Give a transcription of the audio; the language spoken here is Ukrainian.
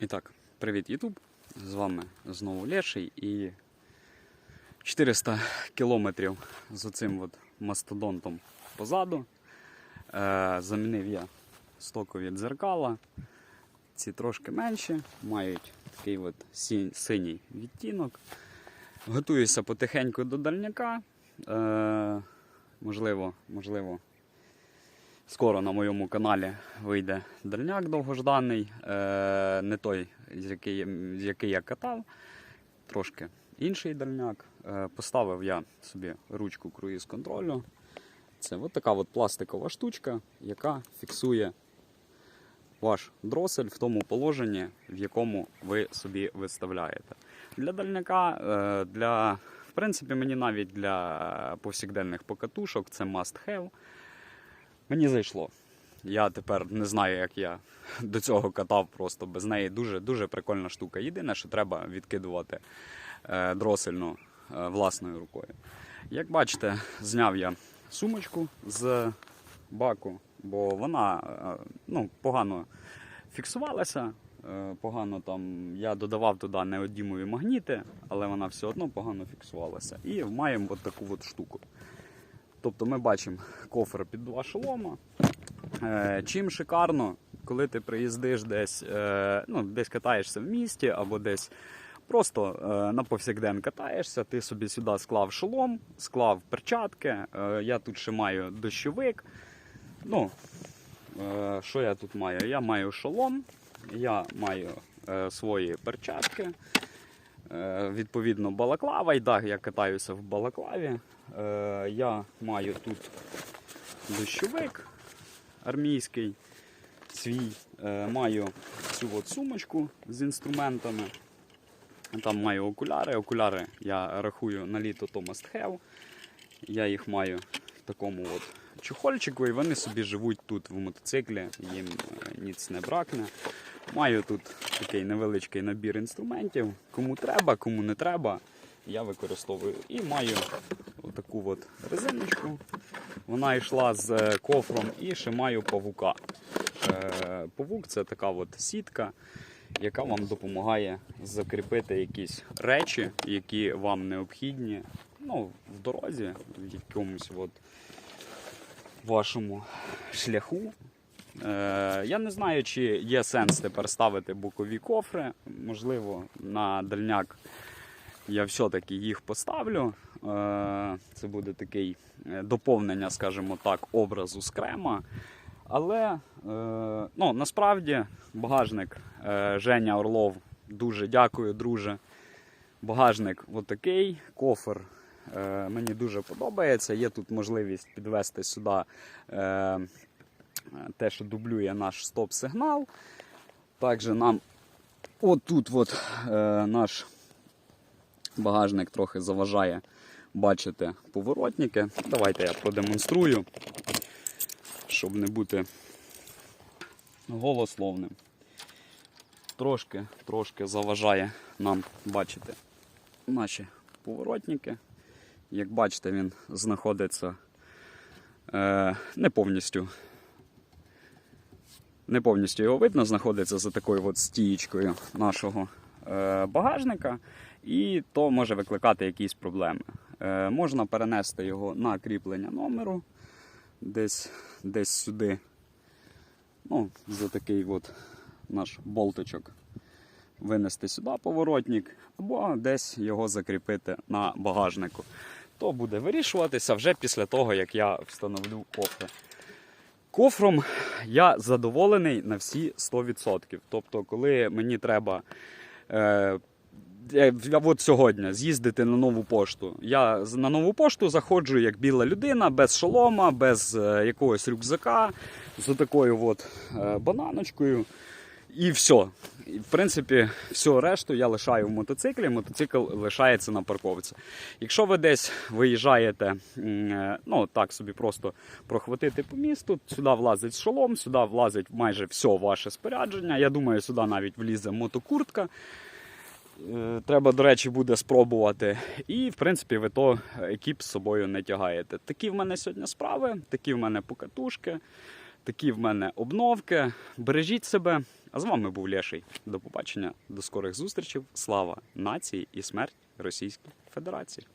І так, привіт, Ютуб! З вами знову Леший і 400 кілометрів з оцим от мастодонтом позаду. Е, замінив я стокові дзеркала. Ці трошки менші, мають такий от синій відтінок. Готуюся потихеньку до дальняка. Е, можливо, можливо, Скоро на моєму каналі вийде дальняк довгожданий, е, не той, з який, з який я катав, трошки інший дальняк. Е, поставив я собі ручку круїз контролю. Це от така от пластикова штучка, яка фіксує ваш дросель в тому положенні, в якому ви собі виставляєте. Для дальняка, е, для, в принципі, мені навіть для повсякденних покатушок це must have. Мені зайшло. Я тепер не знаю, як я до цього катав просто без неї. Дуже дуже прикольна штука. Єдине, що треба відкидувати е, дросельну е, власною рукою. Як бачите, зняв я сумочку з баку, бо вона е, ну, погано фіксувалася. Погано там я додавав туди неодімові магніти, але вона все одно погано фіксувалася. І маємо от таку от штуку. Тобто ми бачимо кофр під два шолома. Е, Чим шикарно, коли ти приїздиш десь, е, ну, десь катаєшся в місті або десь просто е, на повсякден катаєшся, ти собі сюди склав шолом, склав перчатки. Я тут ще маю дощовик. Ну, що я тут маю? Я маю шолом, я маю свої перчатки. Відповідно, балаклава. І так, я катаюся в балаклаві. Е, Я маю тут дощовик армійський свій. Е, Маю цю от сумочку з інструментами. Там маю окуляри. Окуляри я рахую на літо то must have. Я їх маю в такому от чохольчику, і вони собі живуть тут в мотоциклі, їм е, ніц не бракне. Маю тут такий невеличкий набір інструментів. Кому треба, кому не треба, я використовую. І маю отаку от резиночку. Вона йшла з е, кофром і ще маю павука. Е, Павук це така от сітка, яка вам допомагає закріпити якісь речі, які вам необхідні ну, в дорозі, в якомусь от вашому шляху. Е, я не знаю, чи є сенс тепер ставити бокові кофри. Можливо, на дальняк я все-таки їх поставлю. Е, Це буде такий е, доповнення, скажімо так, образу з крема. Але е, ну, насправді багажник Женя Орлов, дуже дякую, друже. Багажник отакий, кофр е, мені дуже подобається. Є тут можливість підвести сюди те, що дублює наш стоп-сигнал. Також нам отут от, наш багажник трохи заважає бачити поворотники. Давайте я продемонструю, щоб не бути голословним. Трошки, трошки заважає нам бачити наші поворотники. Як бачите, він знаходиться е, не повністю. Не повністю його видно, знаходиться за такою от стієчкою нашого е, багажника, і то може викликати якісь проблеми. Е, можна перенести його на кріплення номеру десь, десь сюди. Ну, за такий от наш болтичок. Винести сюди поворотник, або десь його закріпити на багажнику. То буде вирішуватися вже після того, як я встановлю кофри. Кофром я задоволений на всі 100%. Тобто, коли мені треба е, от сьогодні з'їздити на нову пошту. Я на нову пошту заходжу як біла людина, без шолома, без е, якогось рюкзака, з такою от, е, бананочкою. І все. І, в принципі, все решту я лишаю в мотоциклі, мотоцикл лишається на парковці. Якщо ви десь виїжджаєте, е, ну так собі просто прохватити по місту, сюди влазить шолом, сюди влазить майже все ваше спорядження. Я думаю, сюди навіть влізе мотокуртка. Е, Треба, до речі, буде спробувати. І, в принципі, ви то екіп з собою не тягаєте. Такі в мене сьогодні справи, такі в мене покатушки, такі в мене обновки. Бережіть себе, А з вами був Леший. До побачення, до скорих зустрічей. Слава нації і смерть Російській Федерації.